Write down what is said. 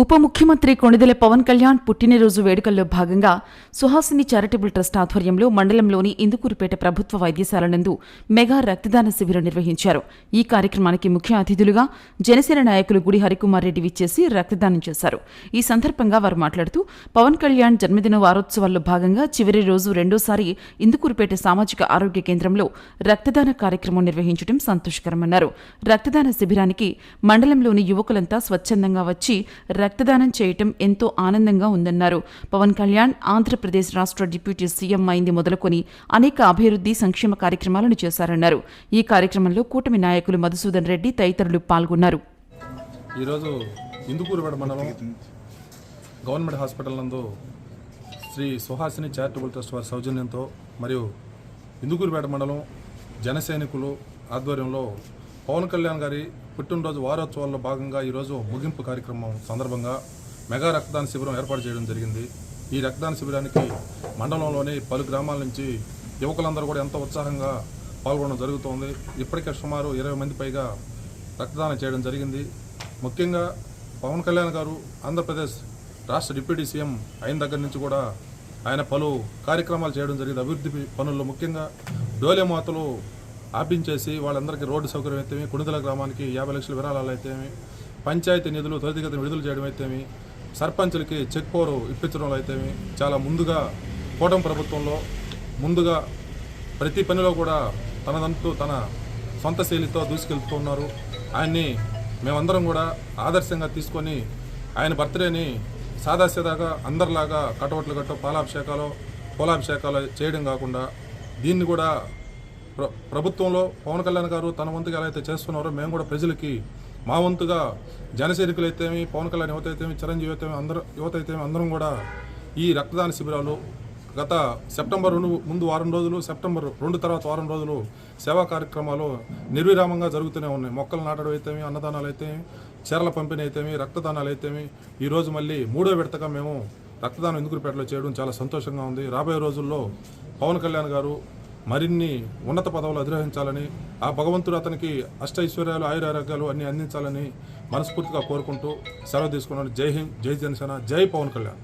ఉప ముఖ్యమంత్రి కొణిదెల పవన్ కళ్యాణ్ పుట్టినరోజు వేడుకల్లో భాగంగా సుహాసిని చారిటబుల్ ట్రస్ట్ ఆధ్వర్యంలో మండలంలోని ఇందుకూరుపేట ప్రభుత్వ వైద్యశాల నందు మెగా రక్తదాన శిబిరం నిర్వహించారు. ఈ కార్యక్రమానికి ముఖ్య అతిథులుగా జనసేన నాయకులు గుడి హరికుమార్ రెడ్డి విచ్చేసి రక్తదానం చేశారు. ఈ సందర్భంగా వారు మాట్లాడుతూ పవన్ కళ్యాణ్ జన్మదిన వారోత్సవాల్లో భాగంగా చివరి రోజు రెండోసారి ఇందుకూరుపేట సామాజిక ఆరోగ్య కేంద్రంలో రక్తదాన కార్యక్రమం నిర్వహించడం సంతోషకరమన్నారు. రక్తదాన శిబిరానికి మండలంలోని యువకులంతా స్వచ్ఛందంగా వచ్చి రక్తదానం చేయటం ఎంతో ఆనందంగా ఉందన్నారు. పవన్ కళ్యాణ్ ఆంధ్రప్రదేశ్ రాష్ట్ర డిప్యూటీ సీఎం అయింది మొదలుకొని అనేక అభివృద్ధి సంక్షేమ కార్యక్రమాలను చేశారన్నారు. ఈ కార్యక్రమంలో కూటమి నాయకులు మధుసూదన్ రెడ్డి తదితరులు పాల్గొన్నారు. ఈరోజు ఇందుకూరుపేట మండలం గవర్నమెంట్ హాస్పిటల్ నందు శ్రీ సుహాసిని చారిటబుల్ ట్రస్ట్ వారి సౌజన్యంతో మరియు ఇందుకూరుపేట మండలం జనసైనికులు ఆధ్వర్యంలో పవన్ కళ్యాణ్ గారి పుట్టినరోజు వారోత్సవాల్లో భాగంగా ఈరోజు ముగింపు కార్యక్రమం సందర్భంగా మెగా రక్తదాన శిబిరం ఏర్పాటు చేయడం జరిగింది. ఈ రక్తదాన శిబిరానికి మండలంలోని పలు గ్రామాల నుంచి యువకులందరూ కూడా ఎంతో ఉత్సాహంగా పాల్గొనడం జరుగుతోంది. ఇప్పటికే సుమారు ఇరవై మంది పైగా రక్తదానం చేయడం జరిగింది. ముఖ్యంగా పవన్ కళ్యాణ్ గారు ఆంధ్రప్రదేశ్ రాష్ట్ర డిప్యూటీ సీఎం అయిన దగ్గర నుంచి కూడా ఆయన పలు కార్యక్రమాలు చేయడం జరిగింది. అభివృద్ధి పనుల్లో ముఖ్యంగా డోలే మాతలు ఆపించేసి వాళ్ళందరికీ రోడ్డు సౌకర్యం అయితేమి కుణిదల గ్రామానికి యాభై లక్షల విరాళాలు అయితేమి పంచాయతీ నిధులు త్వరితగతిని విడుదల చేయడం అయితేమి సర్పంచులకి చెక్ పోరు ఇప్పించడం అయితేమి చాలా ముందుగా కూటమి ప్రభుత్వంలో ముందుగా ప్రతి పనిలో కూడా తనదంటూ తన సొంత శైలితో దూసుకెళ్తున్నారు ఆయన్ని మేమందరం కూడా ఆదర్శంగా తీసుకొని ఆయన బర్త్డేని సాదాసీదాగా అందరిలాగా కటవట్లు కట్ట పాలాభిషేకాలు పూలాభిషేకాలు చేయడం కాకుండా దీన్ని కూడా ప్రభుత్వంలో పవన్ కళ్యాణ్ గారు తన వంతుగా ఎలా అయితే చేస్తున్నారో మేము కూడా ప్రజలకి మా వంతుగా జనసైనికులు అయితేమి పవన్ కళ్యాణ్ యువత అయితేమి చిరంజీవి అయితే అందరూ యువత అయితేమి అందరం కూడా ఈ రక్తదాన శిబిరాలు గత సెప్టెంబర్ రెండు ముందు వారం రోజులు సెప్టెంబర్ రెండు తర్వాత వారం రోజులు సేవా కార్యక్రమాలు నిర్విరామంగా జరుగుతూనే ఉన్నాయి. మొక్కలు నాటడం అయితేమి అన్నదానాలు అయితేమి చీరల పంపిణీ అయితేమి రక్తదానాలు అయితేమి ఈరోజు మళ్ళీ మూడో విడతగా మేము రక్తదానం ఎందుకుపేటలో చేయడం చాలా సంతోషంగా ఉంది. రాబోయే రోజుల్లో పవన్ కళ్యాణ్ గారు మరిన్ని ఉన్నత పదవులు అధిరోహించాలని ఆ భగవంతుడు అతనికి అష్టైశ్వర్యాలు ఆయురారోగ్యాలు అన్ని అందించాలని మనస్ఫూర్తిగా కోరుకుంటూ సెలవు తీసుకున్నాను జై హింద్ జై జనసేన జై పవన్ కళ్యాణ్.